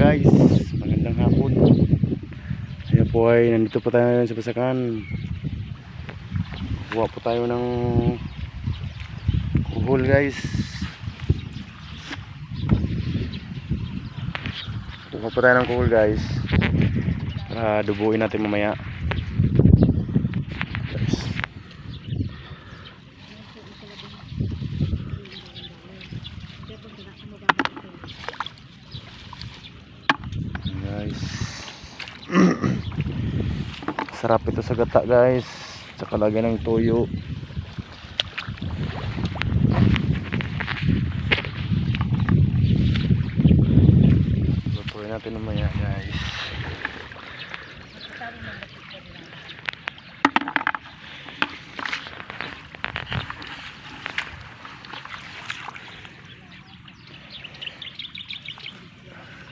guys, magandang hapon. Ayan po ay nandito po tayo ngayon sa Basakan. Kuha po tayo ng kuhol guys. Kuha po tayo ng kuhol guys. Para dubuin natin mamaya. Guys. guys sarap ito sa gata guys. Tsaka lagyan ng toyo. Lutuin natin mamaya guys